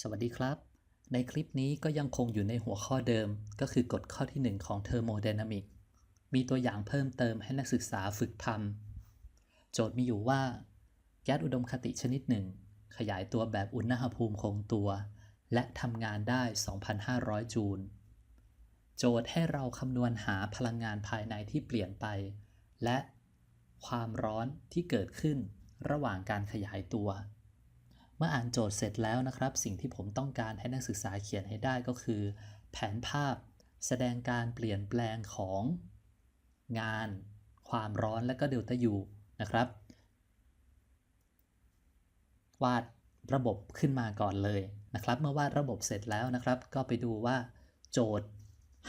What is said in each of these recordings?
สวัสดีครับ ในคลิปนี้ก็ยังคงอยู่ในหัวข้อเดิม ก็คือกฎข้อที่ 1 ของ Thermodynamic มีตัวอย่างเพิ่มเติมให้นักศึกษาฝึกทำ โจทย์มีอยู่ว่า แก๊สอุดมคติชนิดหนึ่ง ขยายตัวแบบอุณหภูมิคงตัว และทำงานได้ 2,500 จูล โจทย์ให้เราคำนวณหาพลังงานภายในที่เปลี่ยนไป และความร้อนที่เกิดขึ้นระหว่างการขยายตัว เมื่ออ่านโจทย์เสร็จแล้วนะครับ สิ่งที่ผมต้องการให้นักศึกษาเขียนให้ได้ก็คือ แผนภาพแสดงการเปลี่ยนแปลงของงาน ความร้อนและก็เดลต้ายูนะครับ วาดระบบขึ้นมาก่อนเลยนะครับ เมื่อวาดระบบเสร็จแล้วนะครับ ก็ไปดูว่า โจทย์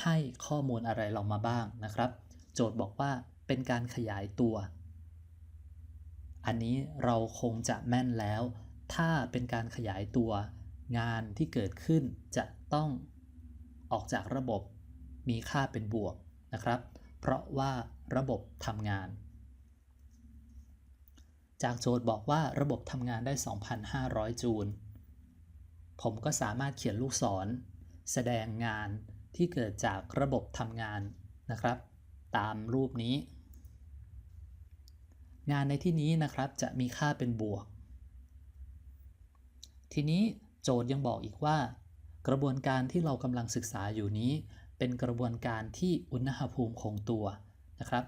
ให้ข้อมูลอะไรเรามาบ้างนะครับ โจทย์บอกว่าเป็นการขยายตัว อันนี้เราคงจะแม่นแล้ว ถ้าเป็นการขยายตัวงานที่เกิดขึ้นจะต้องออกจากระบบมีค่าเป็นบวกนะครับ เพราะว่าระบบทำงาน จากโจทย์บอกว่าระบบทำงานได้ 2,500 จูล ผมก็สามารถเขียนลูกศร แสดงงานที่เกิดจากระบบทำงานนะครับ ตามรูปนี้ งานในที่นี้นะครับจะมีค่าเป็นบวก ทีนี้โจทย์ยังบอกอีกว่า กระบวนการที่เรากำลังศึกษาอยู่นี้ เป็นกระบวนการที่อุณหภูมิคงตัวนะครับ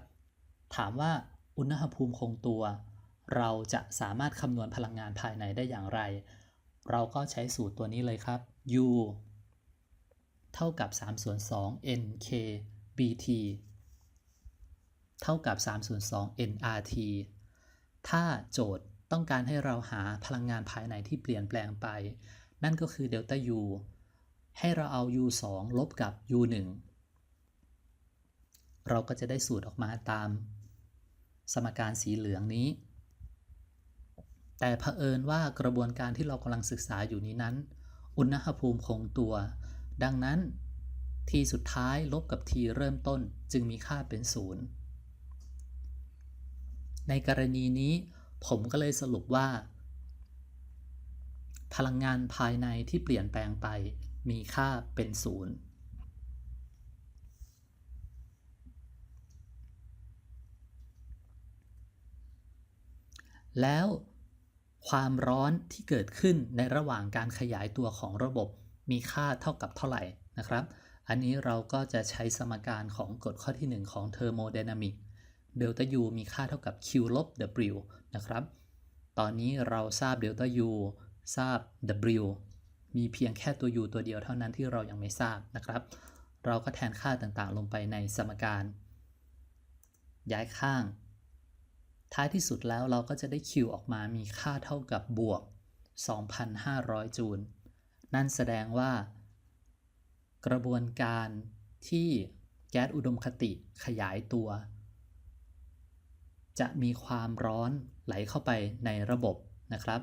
ถามว่าอุณหภูมิคงตัว เราจะสามารถคำนวณพลังงานภายในได้อย่างไร เราก็ใช้สูตรตัวนี้เลยครับ U เท่ากับ 3 ส่วน 2 NK BT เท่ากับ 3 ส่วน 2 nRT ถ้าโจทย์ ต้องการให้เราหาพลังงานภายในที่เปลี่ยนแปลงไป นั่นก็คือเดลต้า U ให้เราเอา U 2ลบกับ U 1เราก็จะได้สูตรออกมาตาม สมการสีเหลืองนี้ แต่เผอิญว่ากระบวนการที่เรากำลังศึกษาอยู่นี้นั้น อุณหภูมิคงตัว ดังนั้น t สุดท้ายลบกับ t เริ่มต้นจึงมีค่าเป็นศูนย์ในกรณีนี้ ผมก็เลยสรุปว่า พลังงานภายในที่เปลี่ยนแปลงไปมีค่าเป็นศูนย์แล้วความร้อนที่เกิดขึ้นในระหว่างการขยายตัวของระบบมีค่าเท่ากับเท่าไหร่นะครับ อันนี้เราก็จะใช้สมการของกฎข้อที่ 1 ของ thermodynamic เดลต้า U มีค่าเท่ากับ Q ลบ W นะครับ ตอนนี้เราทราบเดลต้า U ทราบ W มีเพียงแค่ตัว U ตัวเดียวเท่านั้นที่เรายังไม่ทราบนะครับ เราก็แทนค่าต่างๆ ลงไปในสมการ ย้ายข้าง ท้ายที่สุดแล้วเราก็จะได้ Q ออกมามีค่าเท่ากับบวก 2,500 จูล นั่นแสดงว่า กระบวนการที่แก๊สอุดมคติขยายตัว จะมีความร้อนไหลเข้าไปในระบบนะครับ